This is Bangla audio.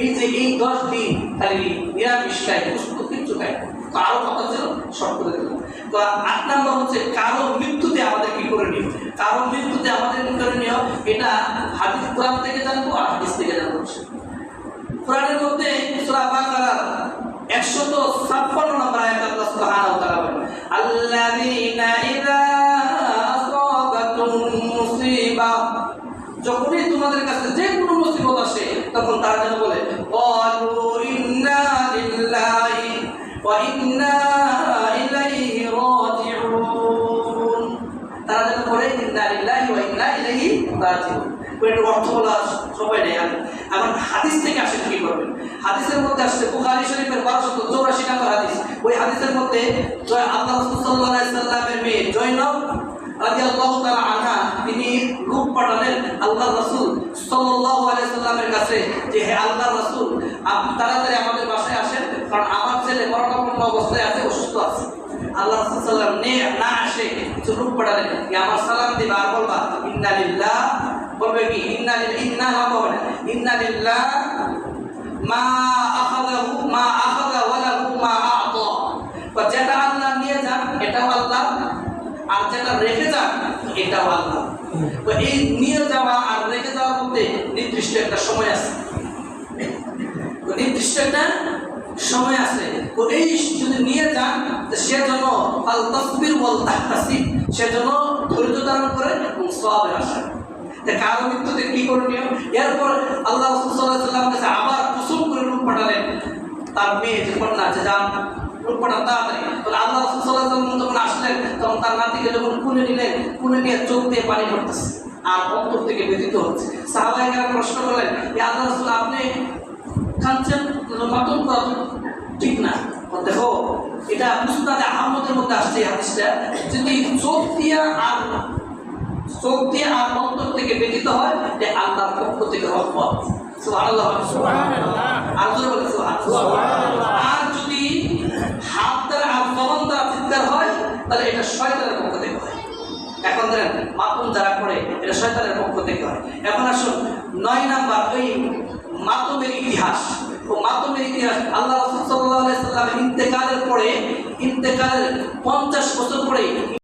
এই যে এই দশ দিন খালি নিরামিষ খায় পুষ্প কিচ্ছু খায় কারও কথা ছিল শর্ট করে তো আট নম্বর হচ্ছে, কারও মৃত্যুতে আমাদের কি করে নিও কারও মৃত্যুতে আমাদের কি করে নিও এটা হাদিস কোরআন থেকে জানব আর হাদিস থেকে জানব কোরআনের মধ্যে সূরা বাকারার 156 নম্বর আয়াত আল্লাহ সুবহানাহু ওয়া তাআলা আল্লাযীনা ইযা আসাবাতুম মুসিবা যখনই তোমাদের কাছে যে কোনো মুসিবত আসে তখন তারা যেন বলে হাদিসের মধ্যে আসছে বুখারী শরীফের ওই হাদিসের মধ্যে আল্লাহ সাল্লামের মেয়ে জয়নব রাদিয়াল্লাহু তাআলা আনহা, তিনি রূপ পাঠালেন আল্লাহ রাসূল সাল্লামের কাছে যে হে আল্লাহ রাসূল, আপনি তাড়াতাড়ি আমাদের বাসায় আসেন, কারণ আমার ছেলে মরণাপন্ন অবস্থায় আছে, অসুস্থ আছে। আল্লাহ রাসূল সাল্লাম নে, না আসে। কিছু পাঠালেন যে আমার সালাম দিবা আর বলবা, ইন্না লিল্লাহ। বলবে কি? ইন্না লিল ইন্না না। ইন্না মা আখাযাহু মা আখাযা ওয়া মা আ'তা। যেটা আল্লাহ নিয়ে যান, এটাও আল্লাহ। আর যেটা রেখে যান, এটাও আল্লাহ। এই নিয়ে যাওয়া আর রেখে যাওয়ার মধ্যে নির্দিষ্ট একটা সময় আছে। নির্দিষ্ট একটা সময় আছে। তো এই যদি নিয়ে যান সে যেন আল তসবির বল তাহতাসিব, সে যেন ধৈর্য ধারণ করে এবং সবের আশা তা কারও মৃত্যুতে কি করণীয়? এরপর আল্লাহ রাসূল আলাইহি কাছে আবার কুসুম করে রূপ পাঠালেন। তার মেয়ে যে কন্যা, যে যান ব্যতীত এটা আহমদের মধ্যে আসছে হাদিসটা। চোখ দিয়া চোখ দিয়ে আর থেকে ব্যতীত হয় যে থেকে রহমত। সুবহানাল্লাহ আর যদি হাত দ্বারা আর জবান দ্বারা চিৎকার হয় তাহলে এটা শয়তানের পক্ষ থেকে হয় এখন ধরেন মাতুন যারা করে, এটা শয়তানের পক্ষ থেকে হয়। এখন আসুন, নয় নাম্বার, ওই মাতুমের ইতিহাস। ও মাতুমের ইতিহাস, আল্লাহ রসুল সাল্লাহ ইন্তেকালের পরে, ইন্তেকালের পঞ্চাশ বছর পরে